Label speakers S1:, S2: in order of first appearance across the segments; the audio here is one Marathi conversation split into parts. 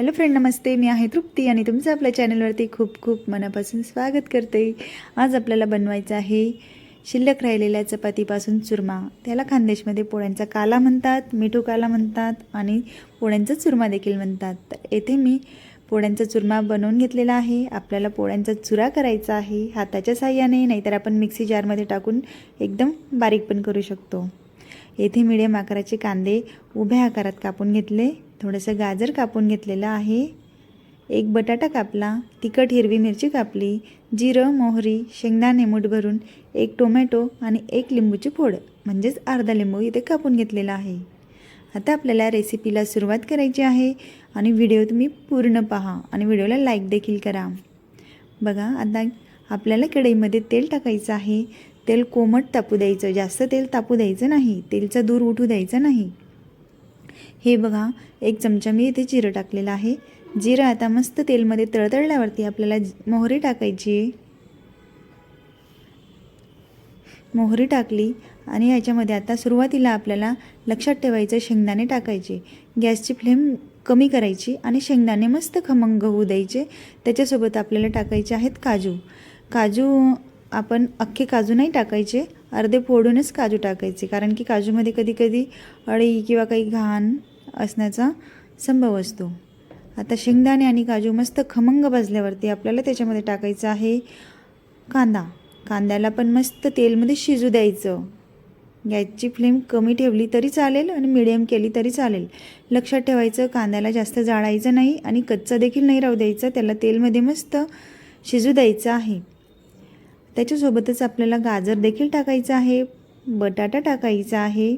S1: हॅलो फ्रेंड नमस्ते. मी आहे तृप्ती आणि तुमचं आपल्या चॅनलवरती खूप खूप मनापासून स्वागत करते. आज आपल्याला बनवायचं आहे शिल्लक राहिलेल्या चपातीपासून चुरमा. त्याला खानदेशमध्ये पोळ्यांचा काला म्हणतात मिठू काला म्हणतात आणि पोळ्यांचा चुरमा देखील म्हणतात. तर येथे मी पोळ्यांचा चुरमा बनवून घेतलेला आहे. आपल्याला पोळ्यांचा चुरा करायचा आहे हाताच्या साह्याने नाहीतर आपण मिक्सी जारमध्ये टाकून एकदम बारीक पण करू शकतो. येथे मिडियम आकाराचे कांदे उभ्या आकारात कापून घेतले. थोडंसं गाजर कापून घेतलेलं आहे. एक बटाटा कापला तिखट हिरवी मिरची कापली जिरं मोहरी शेंगदाणे मूठ भरून एक टोमॅटो आणि एक लिंबूची फोड म्हणजेच अर्धा लिंबू इथे कापून घेतलेला आहे. आता आपल्याला रेसिपीला सुरुवात करायची आहे आणि व्हिडिओ तुम्ही पूर्ण पहा आणि व्हिडिओला लाईक देखील करा. बघा आता आपल्याला कढईमध्ये तेल टाकायचं आहे. तेल कोमट तापू द्यायचं. जास्त तेल तापू द्यायचं नाही. तेलचा दूर उठू द्यायचा नाही. हे बघा एक चमचा मी इथे जिरं टाकलेलं आहे. जिरं आता मस्त तेलमध्ये तळतळल्यावरती आपल्याला मोहरी टाकायची आहे. मोहरी टाकली आणि याच्यामध्ये आता सुरुवातीला आपल्याला लक्षात ठेवायचं शेंगदाणे टाकायचे. गॅसची फ्लेम कमी करायची आणि शेंगदाणे मस्त खमंग होऊ द्यायचे. त्याच्यासोबत आपल्याला टाकायचे आहेत काजू. काजू आपण अख्खे काजू नाही टाकायचे अर्धे फोडूनच काजू टाकायचे. कारण की काजूमध्ये कधी कधी अळी किंवा काही घाण असण्याचा संभव असतो. आता शेंगदाणे आणि काजू मस्त खमंग भाजल्यावरती आपल्याला त्याच्यामध्ये टाकायचं आहे कांदा. कांद्याला पण मस्त तेलमध्ये शिजू द्यायचं. गॅसची फ्लेम कमी ठेवली तरी चालेल आणि मिडियम केली तरी चालेल. लक्षात ठेवायचं कांद्याला जास्त जाळायचं नाही आणि कच्चा देखील नाही राहू द्यायचं त्याला तेलमध्ये मस्त शिजू द्यायचं आहे. त्याच्यासोबतच आपल्याला गाजर देखील टाकायचं आहे बटाटा टाकायचा आहे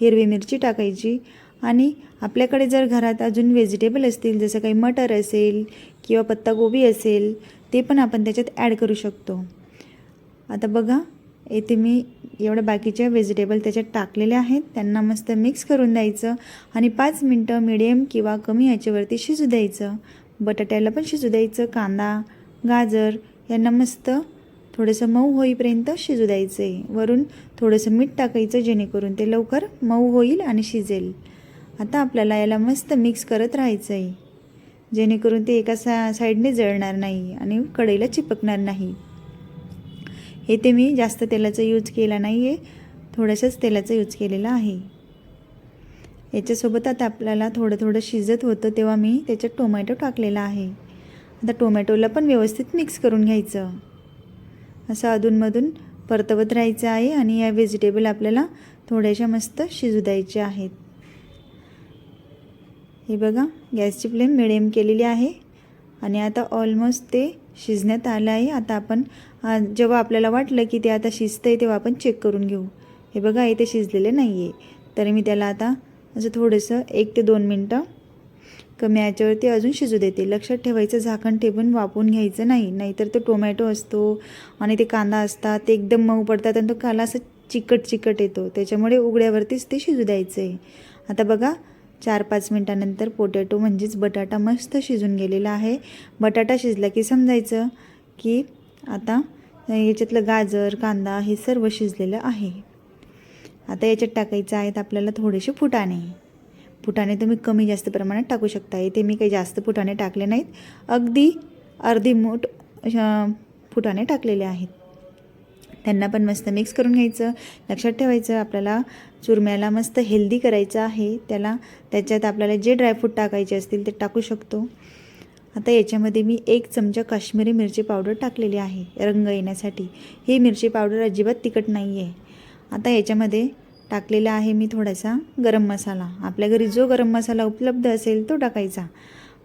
S1: हिरवी मिरची टाकायची आणि आपल्याकडे जर घरात अजून व्हेजिटेबल असतील जसं काही मटर असेल किंवा पत्तागोबी असेल ते पण आपण त्याच्यात ॲड करू शकतो. आता बघा येथे मी एवढ्या बाकीच्या व्हेजिटेबल त्याच्यात टाकलेल्या आहेत त्यांना मस्त मिक्स करून द्यायचं आणि पाच मिनटं मिडियम किंवा कमी याच्यावरती शिजू द्यायचं. बटाट्याला पण शिजू द्यायचं कांदा गाजर यांना मस्त थोडंसं मऊ होईपर्यंत शिजू द्यायचं. आहे वरून थोडंसं मीठ टाकायचं जेणेकरून ते लवकर मऊ होईल आणि शिजेल. आता आपल्याला याला मस्त मिक्स करत राहायचं आहे जेणेकरून ते एका सा साईडने जळणार नाही आणि कढईला चिपकणार नाही. हे ते मी जास्त तेलाचा यूज केला नाही आहे थोडंसंच तेलाचा यूज केलेला आहे. याच्यासोबत आता आपल्याला थोडं थोडं शिजत होतं तेव्हा मी त्याच्यात टोमॅटो टाकलेला आहे. आता टोमॅटोला पण व्यवस्थित मिक्स करून घ्यायचं. असं अधूनमधून परतवत राहायचं आहे आणि या व्हेजिटेबल आपल्याला थोड्याशा मस्त शिजू द्यायच्या आहेत. हे बघा गॅसची फ्लेम मिडियम केलेली आहे आणि आता ऑलमोस्ट ते शिजण्यात आलं आहे. आता आपण जेव्हा आपल्याला वाटलं की ते आता शिजतं आहे तेव्हा आपण चेक करून घेऊ. हे बघा इथे शिजलेलं नाही आहे तर मी त्याला आता असं थोडंसं एक ते दोन मिनटं कमी याच्यावरती अजून शिजू देते. लक्षात ठेवायचं झाकण ठेवून वापरून घ्यायचं नाही. नाहीतर तो टोमॅटो असतो आणि ते कांदा असतात ते एकदम मऊ पडतात आणि तो काला असं चिकट चिकट येतो. त्याच्यामुळे उघड्यावरतीच ते शिजू द्यायचं आहे आता बघा चार पाच मिनटानंतर पोटॅटो म्हणजेच बटाटा मस्त शिजून गेलेला आहे. बटाटा शिजला की समजायचं की आता याच्यातलं गाजर कांदा हे सर्व शिजलेलं आहे. आता याच्यात टाकायचं आहेत आपल्याला थोडेसे फुटाणे. फुटाणे तुम्ही कमी जास्त प्रमाणात टाकू शकता. इथे मी काही जास्त फुटाणे टाकले नाहीत. अगदी अर्धी मूठ फुटाणे टाकलेले आहेत. त्यांना पण मस्त मिक्स करून घ्यायचं. लक्षात ठेवायचं आपल्याला चुरम्याला मस्त हेल्दी करायचं आहे. त्याला त्याच्यात आपल्याला जे ड्रायफ्रूट टाकायचे असतील ते टाकू शकतो. आता याच्यामध्ये मी एक चमचा काश्मीरी मिरची पावडर टाकलेली आहे. रंग येण्यासाठी. ही मिरची पावडर अजिबात तिखट नाही आहे आता याच्यामध्ये टाकलेला आहे मी थोडासा गरम मसाला. आपल्या घरी जो गरम मसाला उपलब्ध असेल तो टाकायचा.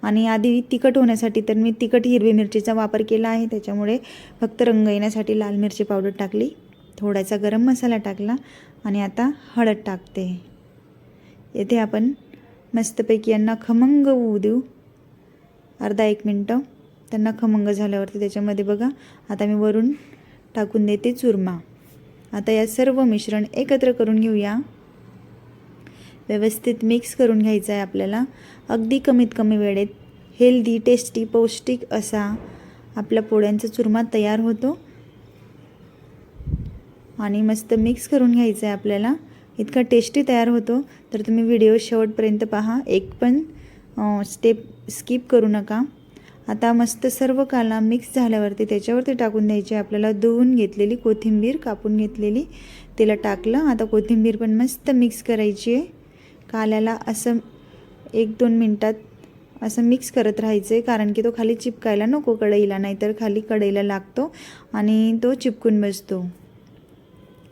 S1: आणि आधी तिखट होण्यासाठी तर मी तिखट हिरवी मिरचीचा वापर केला आहे. त्याच्यामुळे फक्त रंग येण्यासाठी लाल मिरची पावडर टाकली. थोडासा गरम मसाला टाकला आणि आता हळद टाकते. येथे आपण मस्तपैकी यांना खमंग होऊ देऊ. अर्धा एक मिनटं. त्यांना खमंग झाल्यावरती त्याच्यामध्ये बघा. आता मी वरून टाकून देते चुरमा. आता या सर्व मिश्रण एकत्र करून घेऊया. व्यवस्थित मिक्स करून घ्यायचं आहे आपल्याला. अगदी कमीत कमी वेळेत हेल्दी टेस्टी पौष्टिक असा आपल्या पोळ्यांचा चुरमा तयार होतो. आणि मस्त मिक्स करून घ्यायचं आहे आपल्याला. इतका टेस्टी तयार होतो. तर तुम्ही व्हिडिओ शेवटपर्यंत पहा. एक पण स्टेप स्किप करू नका. आता मस्त सर्व काला मिक्स झाल्यावरती त्याच्यावरती टाकून द्यायची. आपल्याला धुवून घेतलेली कोथिंबीर कापून घेतलेली तिला टाकलं. आता कोथिंबीर पण मस्त मिक्स करायची आहे. काल्याला असं एक दोन मिनटात असं मिक्स करत राहायचं आहे कारण की तो खाली चिपकायला नको कढईला. नाहीतर खाली कढईला लागतो आणि तो चिपकून बसतो.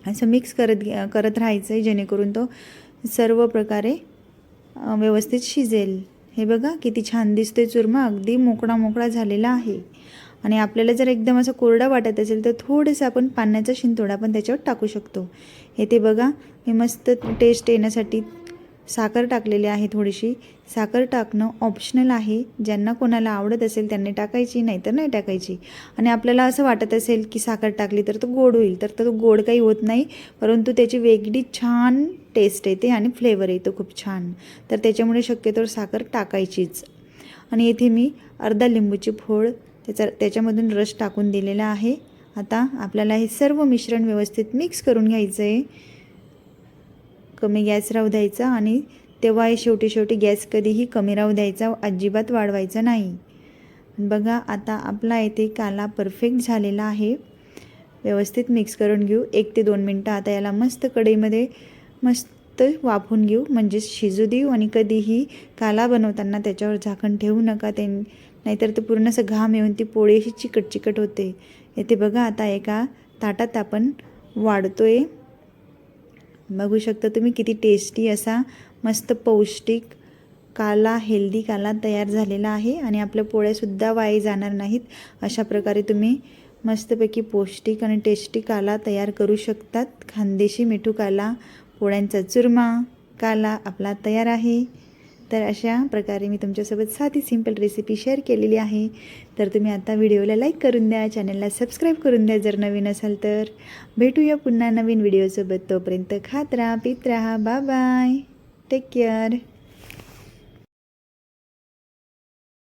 S1: असं मिक्स करत करत राहायचं आहे जेणेकरून तो सर्व प्रकारे व्यवस्थित शिजेल. हे बघा किती छान दिसतोय चुरमा. अगदी मोकळा मोकळा झालेला आहे. आणि आपल्याला जर एकदम असं कोरडा वाटत असेल तर थोडंसं आपण पाण्याचा शिंतोडा पण त्याच्यावर टाकू शकतो. हे ते बघा मी मस्त टेस्ट येण्यासाठी साखर टाकलेली आहे थोडीशी. साखर टाकणं ऑप्शनल आहे. ज्यांना कोणाला आवडत असेल त्यांनी टाकायची नाही तर नाही टाकायची. आणि आपल्याला असं वाटत असेल की साखर टाकली तर तो गोड होईल तर तो गोड काही होत नाही. परंतु त्याची वेगळी छान टेस्ट येते आणि फ्लेवर येतो खूप छान. तर त्याच्यामुळे शक्यतोवर साखर टाकायचीच. आणि येथे मी अर्धा लिंबूची फोड त्याचा त्याच्यामधून रस टाकून दिलेला आहे. आता आपल्याला हे सर्व मिश्रण व्यवस्थित मिक्स करून घ्यायचं आहे कमी गॅस राहू द्यायचा आणि तेव्हा शेवटी शेवटी गॅस कधीही कमी राहू द्यायचा अजिबात वाढवायचा नाही. बघा आता आपला येथे काला परफेक्ट झालेला आहे. व्यवस्थित मिक्स करून घेऊ. एक ते दोन मिनटं आता याला मस्त कढईमध्ये मस्त वाफून घेऊ. म्हणजे शिजू देऊ आणि कधीही काला बनवताना त्याच्यावर झाकण ठेवू नका. ते नाहीतर ते पूर्ण असं घाम येऊन ती पोळी अशी चिकट चिकट होते. येथे बघा आता एका ताटात आपण वाढतोय. बघू शकता तुम्ही किती टेस्टी असा मस्त पौष्टिक काला हेल्दी काला तयार झालेला आहे आणि आपल्या पोळ्यासुद्धा वाया जाणार नाहीत. अशा प्रकारे तुम्ही मस्तपैकी पौष्टिक आणि टेस्टी काला तयार करू शकतात. खानदेशी मिठू काला पोळ्यांचा चुरमा काला आपला तयार आहे. तर अशा प्रकारे मी तुमच्यासोबत साधी सिंपल रेसिपी शेअर केलेली आहे. तर तुम्ही आता व्हिडिओला लाईक करून द्या चॅनलला सबस्क्राईब करून द्या जर नवीन असाल तर. भेटूया पुन्हा नवीन व्हिडिओसोबत तोपर्यंत खात राहा पित राहा. Bye bye take care